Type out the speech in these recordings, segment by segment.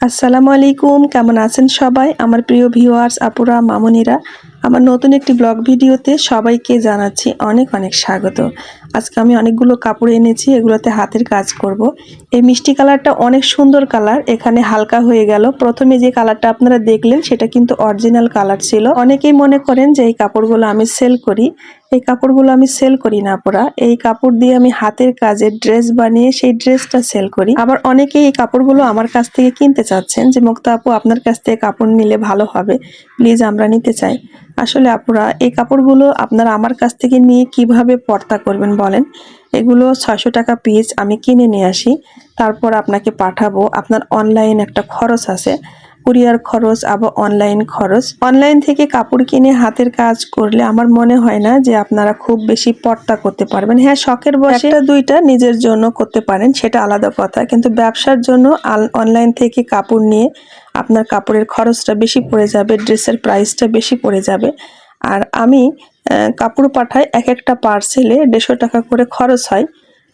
আসসালামু আলাইকুম, কেমন আছেন সবাই? আমার প্রিয় ভিউয়ার্স আপুরা, মামুনিরা, আমার নতুন একটি ব্লগ ভিডিওতে সবাইকে জানাচ্ছি অনেক অনেক স্বাগত। আজকে আমি অনেকগুলো কাপড় এনেছি, এগুলোতে হাতের কাজ করব। এই মিষ্টি কালারটা অনেক সুন্দর কালার, এখানে হালকা হয়ে গেল। প্রথমে যে কালারটা আপনারা দেখলেন, সেটা কিন্তু অরিজিনাল কালার ছিল। অনেকেই মনে করেন যে এই কাপড়গুলো আমি সেল করি। এই কাপড়গুলো আমি সেল করি না পরা এই কাপড় দিয়ে আমি হাতের কাজে ড্রেস বানিয়ে সেই ড্রেসটা সেল করি। আবার অনেকেই এই কাপড়গুলো আমার কাছ থেকে কিনতে চাচ্ছেন যে, মুক্তা আপু, আপনার কাছ থেকে কাপড় নিলে ভালো হবে। প্লিজ আমরা নিতে চাই। আসলে আপুরা, এই কাপড়গুলো আপনারা আমার কাছ থেকে নিয়ে কীভাবে পর্তা করবেন বলেন? এগুলো ছয়শো টাকা পিস আমি কিনে নিয়ে আসি। তারপর আপনাকে পাঠাবো। আপনার অনলাইন একটা খরচ আছে। কুরিয়ার খরচ আবার অনলাইন খরচ। অনলাইন থেকে কাপড় কিনে হাতের কাজ করলে আমার মনে হয় না যে আপনারা খুব বেশি পর্তা করতে পারবেন। হ্যাঁ শখের বসে দুইটা নিজের জন্য করতে পারেন, সেটা আলাদা কথা। কিন্তু ব্যবসার জন্য অনলাইন থেকে কাপড় নিয়ে আপনার কাপড়ের খরচটা বেশি পড়ে যাবে, ড্রেসের প্রাইসটা বেশি পড়ে যাবে। আর আমি কাপড় পাঠাই এক একটা পার্সেলে দেড়শো টাকা করে খরচ হয়।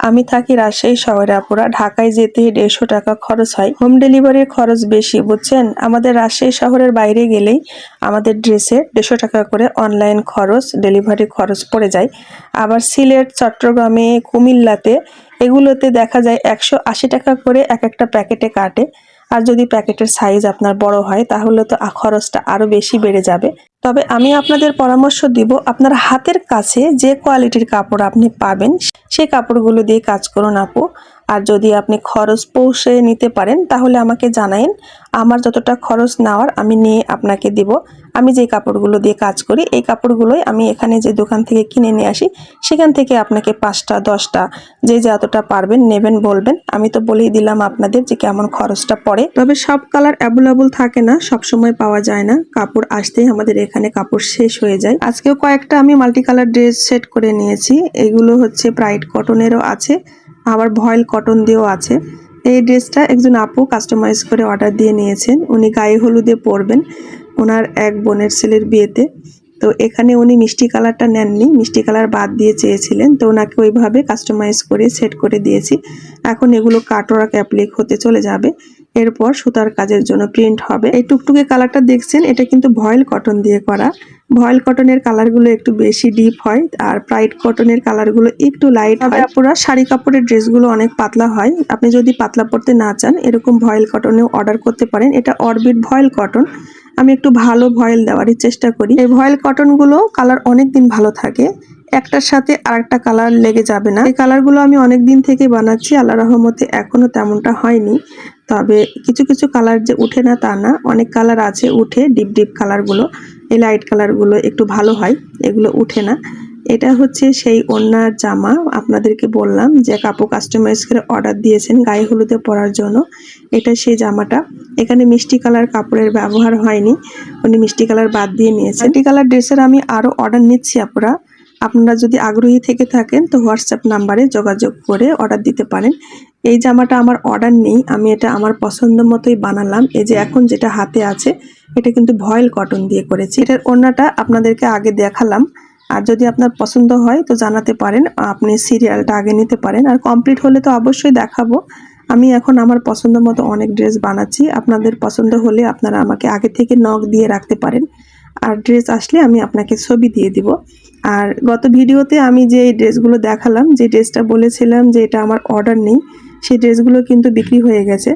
আমি থাকি রাজশাহী শহরে, আপুরা। ঢাকায় যেতে দেড়শো টাকা খরচ হয়। হোম ডেলিভারির খরচ বেশি, বুঝছেন? আমাদের রাজশাহী শহরের বাইরে গেলেই আমাদের ড্রেসে দেড়শো টাকা করে অনলাইন খরচ ডেলিভারি খরচ পড়ে যায়। আবার সিলেট, চট্টগ্রামে, কুমিল্লাতে এগুলোতে দেখা যায় একশো আশি টাকা করে এক একটা প্যাকেটে কাটে। আর যদি প্যাকেটের সাইজ আপনার বড় হয়, তাহলে তো খরচটা আরও বেশি বেড়ে যাবে। তবে আমি আপনাদের পরামর্শ দিব, আপনার হাতের কাছে যে কোয়ালিটির কাপড় আপনি পাবেন সেই কাপড়গুলো দিয়ে কাজ করুন আপু। আর যদি আপনি খরচ পৌঁছে নিতে পারেন, তাহলে আমাকে জানাইন আমার যতটা খরচ নেওয়ার আমি নিয়ে আপনাকে দিব। আমি যে কাপড়গুলো দিয়ে কাজ করি, এই কাপড়গুলোই আমি এখানে যে দোকান থেকে কিনে নিয়ে আসি, সেখান থেকে আপনাকে পাঁচটা, দশটা, যে যতটা পারবেন নেবেন, বলবেন। আমি তো বলেই দিলাম আপনাদের যে কেমন খরচটা পড়ে। তবে সব কালার অ্যাভেলেবল থাকে না, সব সময় পাওয়া যায় না। কাপড় আসতেই আমাদের এখানে কাপড় শেষ হয়ে যায়। আজকেও কয়েকটা আমি মাল্টি কালার ড্রেস সেট করে নিয়েছি। এগুলো হচ্ছে ব্রাইট কটনেরও আছে। আবার ভয়েল কটন দিয়েও আছে। এই ড্রেসটা একজন আপু কাস্টমাইজ করে অর্ডার দিয়ে নিয়েছেন। উনি গায়ে হলুদে পরবেন। ওনার এক বোনের ছেলের বিয়েতে। তো এখানে উনি মিষ্টি কালারটা নেননি মিষ্টি কালার বাদ দিয়ে চেয়েছিলেন তো ওনাকে ওইভাবে কাস্টমাইজ করে সেট করে দিয়েছি। এখন এগুলো কাটোরা ক্যাপলিক হতে চলে যাবে। এরপর সুতার কাজের জন্য প্রিন্ট হবে। এই টুকটুকে কালারটা দেখছেন এটা কিন্তু ভয়েল কটন দিয়ে করা। ভয়েল কটনের কালারগুলো একটু বেশি ডিপ হয় আর প্রাইট কটনের কালারগুলো একটু লাইট হয়। পুরো শাড়ি কাপড়ের ড্রেসগুলো অনেক পাতলা হয়। আপনি যদি পাতলা পড়তে না চান এরকম ভয়েল কটনেও অর্ডার করতে পারেন। এটা অরবিট ভয়েল কটন আমি একটু ভালো ভয়েল দেওয়ারই চেষ্টা করি। এই ভয়েল কটনগুলো কালার অনেক দিন ভালো থাকে। একটার সাথে আরেকটা কালার লেগে যাবে না। এই কালারগুলো আমি অনেক দিন থেকে বানাচ্ছি আল্লাহ রহমতে এখনও তেমনটা হয়নি। তবে কিছু কিছু কালার যে উঠে না তা না, অনেক কালার আছে উঠে, ডিপ ডিপ কালারগুলো। এই লাইট কালারগুলো একটু ভালো হয়, এগুলো উঠে না। এটা হচ্ছে সেই অন্যার জামা, আপনাদেরকে বললাম যে কাপড় কাস্টমাইজ করে অর্ডার দিয়েছেন গায়ে হলুদে পরার জন্য। এটা সেই জামাটা। এখানে মিষ্টি কালার কাপড়ের ব্যবহার হয়নি, উনি মিষ্টি কালার বাদ দিয়ে নিয়েছেন। মিষ্টি কালার ড্রেসের আমি আরও অর্ডার নিচ্ছি আপনারা আপনারা যদি আগ্রহী থেকে থাকেন তো হোয়াটসঅ্যাপ নাম্বারে যোগাযোগ করে অর্ডার দিতে পারেন। এই জামাটা আমার অর্ডার নেই, আমি এটা আমার পছন্দ মতোই বানালাম। এই যে এখন যেটা হাতে আছে, এটা কিন্তু ভয়েল কটন দিয়ে করেছি। এটার অন্যটা আপনাদেরকে আগে দেখালাম। আর যদি আপনার পছন্দ হয় তো জানাতে পারেন, আপনি সিরিয়ালটা আগে নিতে পারেন। আর কমপ্লিট হলে তো অবশ্যই দেখাবো। আমি এখন আমার পছন্দ মতো অনেক ড্রেস বানাচ্ছি। আপনাদের পছন্দ হলে আপনারা আমাকে আগে থেকে নখ দিয়ে রাখতে পারেন। আর ড্রেস আসলে আমি আপনাকে ছবি দিয়ে দিব। আর গত ভিডিওতে আমি যে ড্রেসগুলো দেখালাম, যে ড্রেসটা বলেছিলাম যে এটা আমার অর্ডার নেই, সেই ড্রেসগুলো কিন্তু বিক্রি হয়ে গেছে।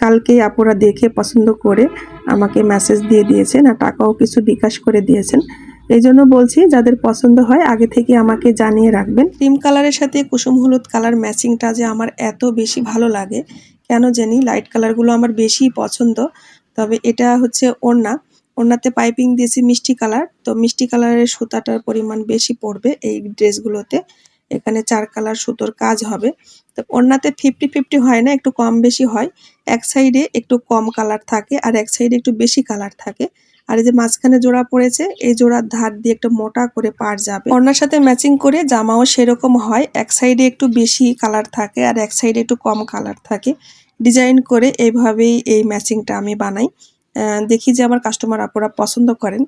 কালকেই আপুরা দেখে পছন্দ করে আমাকে মেসেজ দিয়ে দিয়েছেন আর টাকাও কিছু বিকাশ করে দিয়েছেন। এই জন্য বলছি যাদের পছন্দ হয় আগে থেকে আমাকে জানিয়ে রাখবেন। ক্রিম কালারের সাথে কুসুম হলুদ কালার ম্যাচিংটা যে আমার এত বেশি ভালো লাগে, কেন জানি লাইট কালারগুলো আমার বেশি পছন্দ, তবে এটা হচ্ছে ওড়না। ওড়নাতে পাইপিং দিয়েছি মিষ্টি কালার, তো মিষ্টি কালারের সুতাটার পরিমাণ বেশি পড়বে এই ড্রেসগুলোতে। এখানে চার কালার সুতোর কাজ হবে। তো ওড়নাতে ফিফটি ফিফটি হয় না, একটু কম বেশি হয়। এক সাইডে একটু কম কালার থাকে আর এক সাইডে একটু বেশি কালার থাকে। আর এই যে মাঝখানে জোড়া পড়েছে, এই জোড়ার ধার দিয়ে একটা মোটা করে পার যাবে। ওড়নার সাথে ম্যাচিং করে জামাও সেরকম হয়, এক সাইডে একটু বেশি কালার থাকে আর এক সাইডে একটু কম কালার থাকে। ডিজাইন করে এইভাবেই এই ম্যাচিংটা আমি বানাই। দেখি যে আমার কাস্টমার আপুরা পছন্দ করেন।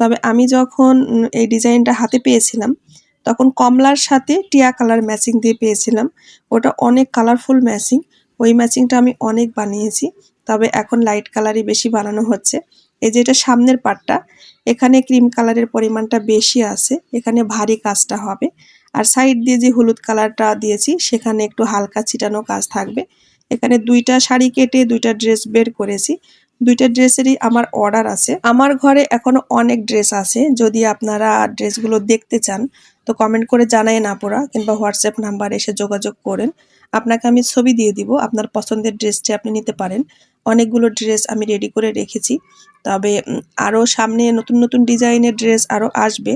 তবে আমি যখন এই ডিজাইনটা হাতে পেয়েছিলাম, তখন কমলার সাথে টিয়া কালার ম্যাচিং দিয়ে পেয়েছিলাম। ওটা অনেক কালারফুল ম্যাচিং ওই ম্যাচিংটা আমি অনেক বানিয়েছি। তবে এখন লাইট কালারই বেশি বানানো হচ্ছে। এই যে এটা সামনের পার্টটা এখানে ক্রিম কালারের পরিমাণটা বেশি আছে, এখানে ভারী কাজটা হবে। আর সাইড দিয়ে যে হলুদ কালারটা দিয়েছি, সেখানে একটু হালকা ছিটানো কাজ থাকবে। এখানে দুইটা শাড়ি কেটে দুইটা ড্রেস বের করেছি। দুইটা ড্রেসেরই আমার অর্ডার আছে। আমার ঘরে এখনও অনেক ড্রেস আছে। যদি আপনারা ড্রেসগুলো দেখতে চান, তো কমেন্ট করে জানাই না পড়া কিংবা হোয়াটসঅ্যাপ নাম্বার এসে যোগাযোগ করেন। আপনাকে আমি ছবি দিয়ে দিব, আপনার পছন্দের ড্রেসটি আপনি নিতে পারেন। অনেকগুলো ড্রেস আমি রেডি করে রেখেছি। তবে আরও সামনে নতুন নতুন ডিজাইনের ড্রেস আরও আসবে।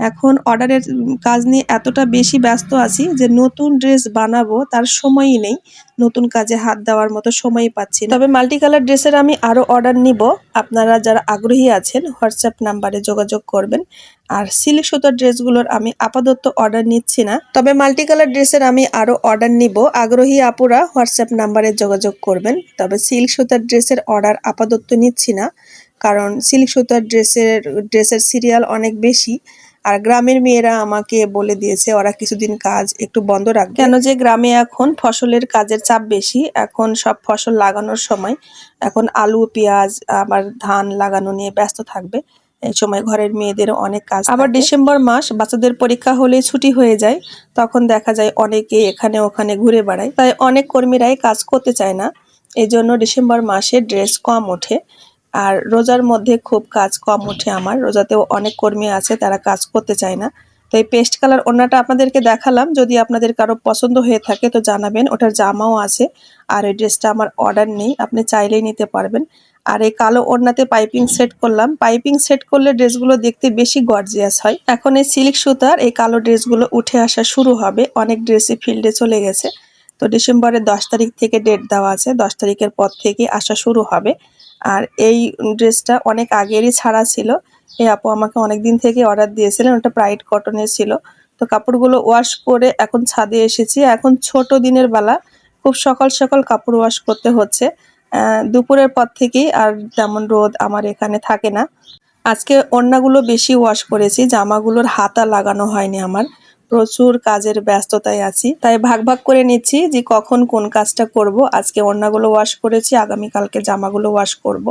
এখন অর্ডারের কাজ নিয়ে এতটা বেশি ব্যস্ত আছি যে নতুন ড্রেস বানাবো, তার সময়ই নেই। নতুন কাজে হাত দেওয়ার মতো সময়ই পাচ্ছি তবে মাল্টি কালার ড্রেসের আমি আরও অর্ডার নিব। আপনারা যারা আগ্রহী আছেন হোয়াটসঅ্যাপ নাম্বারে যোগাযোগ করবেন। আর সিল্ক সুতার ড্রেসগুলোর আমি আপাতত অর্ডার নিচ্ছি না। তবে মাল্টি কালার ড্রেসের আমি আরও অর্ডার নিব। আগ্রহী আপুরা হোয়াটসঅ্যাপ নাম্বারে যোগাযোগ করবেন। তবে সিল্ক সুতার ড্রেসের অর্ডার আপাতত নিচ্ছি না, কারণ সিল্ক সুতার ড্রেসের ড্রেসের সিরিয়াল অনেক বেশি। আর গ্রামের মেয়েরা আমাকে বলে দিয়েছে, ওরা কিছুদিন কাজ একটু বন্ধ রাখবে। কেন যে গ্রামে এখন ফসলের কাজের চাপ বেশি, এখন সব ফসল লাগানোর সময় এখন আলু, পেঁয়াজ, আবার ধান লাগানো নিয়ে ব্যস্ত থাকবে। এই সময় ঘরের মেয়েদের অনেক কাজ আবার ডিসেম্বর মাস বাচ্চাদের পরীক্ষা হলে ছুটি হয়ে যায়। তখন দেখা যায় অনেকে এখানে ওখানে ঘুরে বেড়ায়। তাই অনেক কর্মীরাই কাজ করতে চায় না। এই জন্য ডিসেম্বর মাসে ড্রেস কম ওঠে। আর রোজার মধ্যে খুব কাজ কম ওঠে আমার। রোজাতেও অনেক কর্মী আছে তারা কাজ করতে চায় না। তো এই পেস্ট কালার ওড়নাটা আপনাদেরকে দেখালাম। যদি আপনাদের কারও পছন্দ হয়ে থাকে তো জানাবেন। ওটার জামাও আছে। আর এই ড্রেসটা আমার অর্ডার নেই। আপনি চাইলেই নিতে পারবেন। আর এই কালো ওড়নাতে পাইপিং সেট করলাম। পাইপিং সেট করলে ড্রেসগুলো দেখতে বেশি গর্জিয়াস হয়। এখন এই সিল্ক সুতার এই কালো ড্রেসগুলো উঠে আসা শুরু হবে। অনেক ড্রেসই ফিল্ডে চলে গেছে। তো ডিসেম্বরের দশ তারিখ থেকে ডেট দেওয়া আছে। দশ তারিখের পর থেকে আসা শুরু হবে। আর এই ড্রেসটা অনেক আগেরই ছাড়া ছিল। এই আপু আমাকে অনেক দিন থেকে অর্ডার দিয়েছিলেন। ওটা প্রাইড কটনের ছিল। তো কাপড়গুলো ওয়াশ করে এখন ছাদে এসেছি। এখন ছোট দিনের বেলা খুব সকাল সকাল কাপড় ওয়াশ করতে হচ্ছে। দুপুরের পর থেকেই আর তেমন রোদ আমার এখানে থাকে না। আজকে ওড়নাগুলো বেশি ওয়াশ করেছি, জামাগুলোর হাতা লাগানো হয়নি আমার। প্রচুর কাজের ব্যস্ততায় আছি। তাই ভাগ ভাগ করে নিচ্ছি যে কখন কোন কাজটা করব। আজকে ওড়নাগুলো ওয়াশ করেছি, আগামীকালকে জামাগুলো ওয়াশ করব।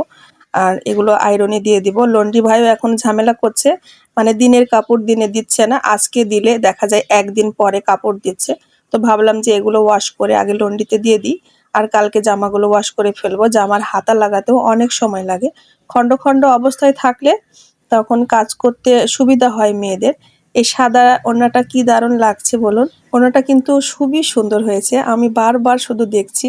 আর এগুলো আয়রনে দিয়ে দিব। লন্ড্রি ভাইও এখন ঝামেলা করছে মানে দিনের কাপড় দিনে দিচ্ছে না, আজকে দিলে দেখা যায় একদিন পরে কাপড় দিচ্ছে। তো ভাবলাম যে এগুলো ওয়াশ করে আগে লন্ড্রিতে দিয়ে দিই। আর কালকে জামাগুলো ওয়াশ করে ফেলব। জামার হাতা লাগাতেও অনেক সময় লাগে। খন্ড খন্ড অবস্থায় থাকলে তখন কাজ করতে সুবিধা হয় মেয়েদের। এই সাদা ওড়নাটা কি দারুণ লাগছে বলুন? ওড়নাটা কিন্তু খুবই সুন্দর হয়েছে। আমি বারবার শুধু দেখছি।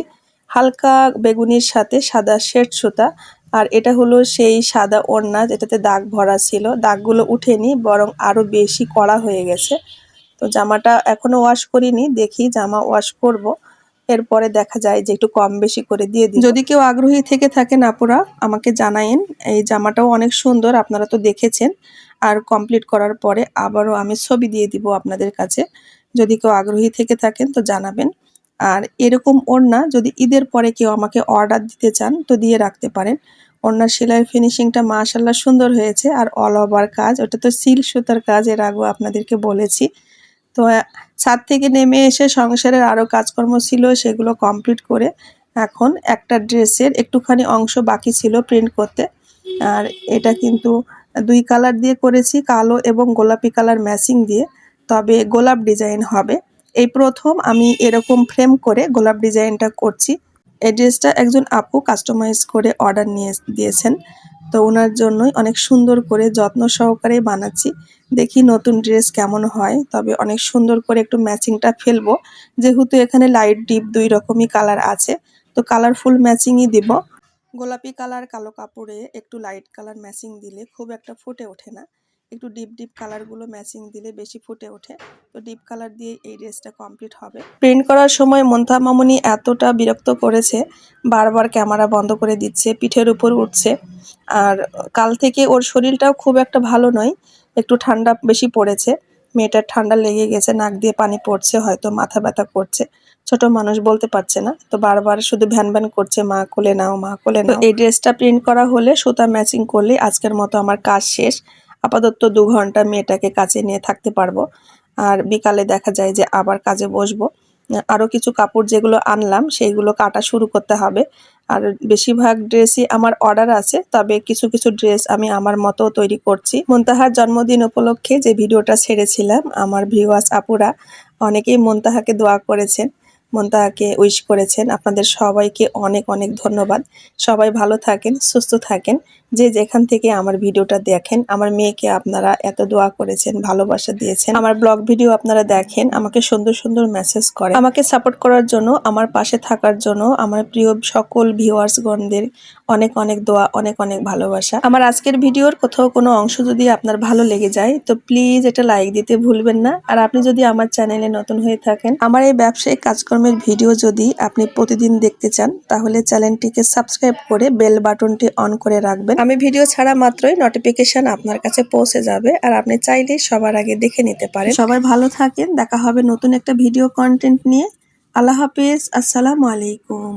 হালকা বেগুনির সাথে সাদা শেড সুতা। আর এটা হলো সেই সাদা ওড়না যেটাতে দাগ ভরা ছিল। দাগগুলো উঠেনি, বরং আরও বেশি কড়া হয়ে গেছে। তো জামাটা এখনও ওয়াশ করিনি। দেখি জামা ওয়াশ করব। এরপরে দেখা যায় যে একটু কম বেশি করে দিয়ে দিই যদি কেউ আগ্রহী থেকে থাকেন আপুরা, আমাকে জানায়েন। এই জামাটাও অনেক সুন্দর, আপনারা তো দেখেছেন। আর কমপ্লিট করার পরে আবারও আমি ছবি দিয়ে দিব আপনাদের কাছে। যদি কেউ আগ্রহী থেকে থাকেন তো জানাবেন। আর এরকম ওড়না যদি ঈদের পরে কেউ আমাকে অর্ডার দিতে চান তো দিয়ে রাখতে পারেন। ওড়নার সেলাইয়ের ফিনিশিংটা মাশাল্লাহ সুন্দর হয়েছে। আর অল ওভার কাজ, ওটা তো সিল সুতার কাজ, এর আগেও আপনাদেরকে বলেছি। তো ছাদ থেকে নেমে এসে সংসারের আরও কাজকর্ম ছিল, সেগুলো কমপ্লিট করে এখন একটা ড্রেসের একটুখানি অংশ বাকি ছিল প্রিন্ট করতে। আর এটা কিন্তু দুই কালার দিয়ে করেছি, কালো এবং গোলাপি কালার ম্যাচিং দিয়ে। তবে গোলাপ ডিজাইন হবে। এই প্রথম আমি এরকম ফ্রেম করে গোলাপ ডিজাইনটা করছি। এই ড্রেসটা একজন আপু কাস্টমাইজ করে অর্ডার নিয়ে দিয়েছেন। তো ওনার জন্যই অনেক সুন্দর করে যত্ন সহকারে বানাচ্ছি। দেখি নতুন ড্রেস কেমন হয়। তবে অনেক সুন্দর করে একটু ম্যাচিংটা ফেলব। যেহেতু এখানে লাইট ডিপ দুই রকমই কালার আছে। তো কালারফুল ম্যাচিংই দিব। গোলাপি কালার কালো কাপড়ে একটু লাইট কালার ম্যাচিং দিলে খুব একটা ফুটে ওঠে না। একটু ডিপ ডিপ কালারগুলো ম্যাচিং দিলে বেশি ফুটে ওঠে। তো ডিপ কালার দিয়ে এই ড্রেসটা কমপ্লিট হবে। প্রিন্ট করার সময় মন্থা মামুনি এতটা বিরক্ত করেছে বারবার ক্যামেরা বন্ধ করে দিচ্ছে পিঠের উপর উঠছে। আর কাল থেকে ওর শরীরটাও খুব একটা ভালো নয় একটু ঠান্ডা বেশি পড়েছে। মেয়েটার ঠান্ডা লেগে গেছে নাক দিয়ে পানি পড়ছে হয়তো মাথা ব্যথা করছে। ছোট মানুষ বলতে পারছে না তো বারবার শুধু ভ্যান ভ্যান করছে মা কোলে নাও মা কোলে নাও। এই ড্রেসটা প্রিন্ট করা হলে সুতা ম্যাচিং করলে আজকের মতো আমার কাজ শেষ। আপাতত দু ঘণ্টা মেয়েটাকে কাছে নিয়ে থাকতে পারব। আর বিকালে দেখা যায় যে আবার কাজে বসবো। আরও কিছু কাপড় যেগুলো আনলাম, সেইগুলো কাটা শুরু করতে হবে। আর বেশিরভাগ ড্রেসই আমার অর্ডার আছে, তবে কিছু কিছু ড্রেস আমি আমার মতো তৈরি করছি। মন্তাহার জন্মদিন উপলক্ষে যে ভিডিওটা ছেড়েছিলাম, আমার ভিউয়ার্স আপুরা অনেকেই মন্তাহাকে দোয়া করেছেন, মন্তাহাকে উইশ করেছেন। আপনাদের সবাইকে অনেক অনেক ধন্যবাদ। সবাই ভালো থাকেন, সুস্থ থাকেন। যে যেখান থেকে আমার ভিডিওটা দেখেন, আমার মেয়েকে আপনারা এত দোয়া করেছেন, ভালোবাসা দিয়েছেন। আমার ব্লগ ভিডিও আপনারা দেখেন, আমাকে সুন্দর সুন্দর মেসেজ করে আমাকে সাপোর্ট করার জন্য, আমার পাশে থাকার জন্য, আমার প্রিয় সকল ভিউয়ার্সগণদের অনেক অনেক দোয়া, অনেক অনেক ভালোবাসা। আমার আজকের ভিডিওর কোথাও কোনো অংশ যদি আপনার ভালো লেগে যায়, তো প্লিজ এটা লাইক দিতে ভুলবেন না। আর আপনি যদি আমার চ্যানেলে নতুন হয়ে থাকেন, আমার এই ব্যবসায়িক কাজকর্মের ভিডিও যদি আপনি প্রতিদিন দেখতে চান, তাহলে চ্যানেলটিকে সাবস্ক্রাইব করে বেল বাটনটি অন করে রাখবেন। আমি ভিডিও ছাড়া মাত্রই নোটিফিকেশন আপনার কাছে পৌঁছে যাবে আর আপনি চাইলে সবার আগে দেখে নিতে পারেন। সবাই ভালো থাকেন দেখা হবে নতুন একটা ভিডিও কন্টেন্ট নিয়ে। আল্লাহ হাফিজ আসসালামু আলাইকুম।